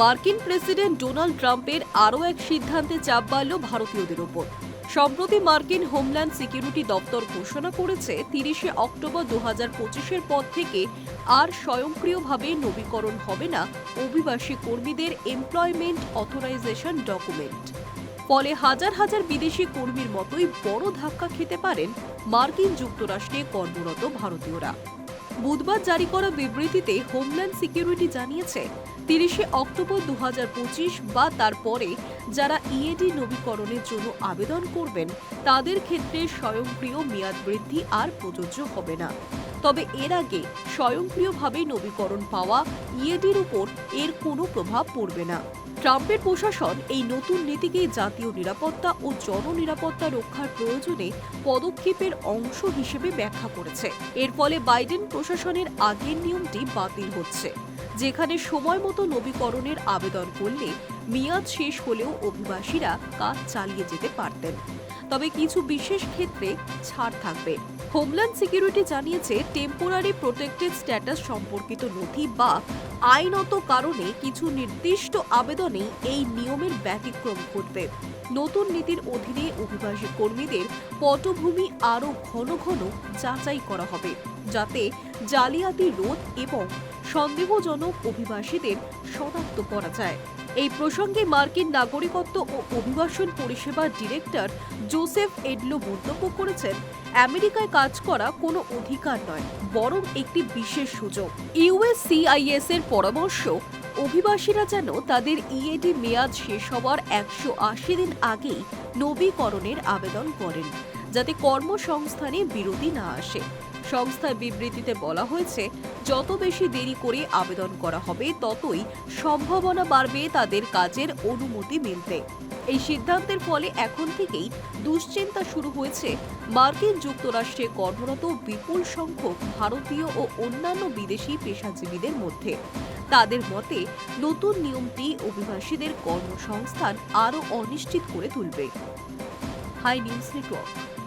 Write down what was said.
মার্কিন president Donald ট্রাম্পের আরও এক সিদ্ধান্তে চাপ বাড়ল ভারতীয়দের ওপর। সম্প্রতি মার্কিন হোমল্যান্ড সিকিউরিটি দপ্তর ঘোষণা করেছে, তিরিশে অক্টোবর দু হাজার পঁচিশের পর থেকে আর স্বয়ংক্রিয়ভাবে নবীকরণ হবে না অভিবাসী কর্মীদের এমপ্লয়মেন্ট অথরাইজেশন ডকুমেন্ট। ফলে হাজার হাজার বিদেশি কর্মীর মতোই বড় ধাক্কা খেতে পারেন মার্কিন যুক্তরাষ্ট্রে কর্মরত ভারতীয়রা। বুধবার জারি করা বিবৃতিতে হোমল্যান্ড সিকিউরিটি জানিয়েছে, তিরিশে অক্টোবর দু হাজার পঁচিশ বা তারপরে যারা ইএডি নবীকরণের জন্য আবেদন করবেন, তাদের ক্ষেত্রে স্বয়ংক্রিয় মেয়াদ বৃদ্ধি আর প্রযোজ্য হবে না। তবে এর আগে স্বয়ংক্রিয়ভাবে নবীকরণ পাওয়া ইএডির উপর এর কোনো প্রভাব পড়বে না। ট্রাম্পের প্রশাসন এই নতুন নীতিকে জাতীয় নিরাপত্তা ও জননিরাপত্তা রক্ষার প্রয়োজনে পদক্ষেপের অংশ হিসেবে ব্যাখ্যা করেছে। এর ফলে বাইডেন প্রশাসনের আগের নিয়মটি বাতিল হচ্ছে। যেখানে সময় মতো নবীকরণের আবেদন করলে মেয়াদ শেষ হলেও অভিবাসীরা কাজ চালিয়ে যেতে পারতেন। তবে কিছু বিশেষ ক্ষেত্রে ছাড় থাকবে। হোমল্যান্ড সিকিউরিটি জানিয়েছে টেম্পোরারি প্রোটেক্টেড স্ট্যাটাস সম্পর্কিত নথি বা আইনত কারণে কিছু নির্দিষ্ট আবেদনে এই নিয়মের ব্যতিক্রম ঘটবে। নতুন নীতির অধীনে অভিবাসী কর্মীদের পটভূমি আরও ঘন ঘন যাচাই করা হবে, যাতে জালিয়াতি রোধ এবং সন্দেহজনক অভিবাসীদের শনাক্ত করা যায়। এই প্রসঙ্গে মার্কিন নাগরিকত্ব ও অভিবাসন পরিষেবার ডিরেক্টর জোসেফ এডলো মন্তব্য করেছেন, আমেরিকায় কাজ করা কোনো অধিকার নয়, বরং একটি বিশেষ সুযোগ। ইউএসসিআইএস এর পরামর্শ, অভিবাসীরা যেন তাদের ইএডি মেয়াদ শেষ হওয়ার একশো আশি দিন আগেই নবীকরণের আবেদন করেন, যাতে কর্মসংস্থানে বিরতি না আসে। সংস্থার বিবৃতিতে বলা হয়েছে যত বেশি দেরি করে আবেদন করা হবে, ততই সম্ভাবনা বাড়বে তাদের কাজের অনুমতি মিলতে। এই সিদ্ধান্তের ফলে এখন থেকেই দুশ্চিন্তা শুরু হয়েছে। মার্কিন যুক্তরাষ্ট্রে কর্মরত বিপুল সংখ্যক ভারতীয় ও অন্যান্য বিদেশি পেশাজীবীদের মধ্যে। তাদের মতে, নতুন নিয়মটি অভিবাসীদের কর্মসংস্থান আরও অনিশ্চিত করে তুলবে। Hi news network.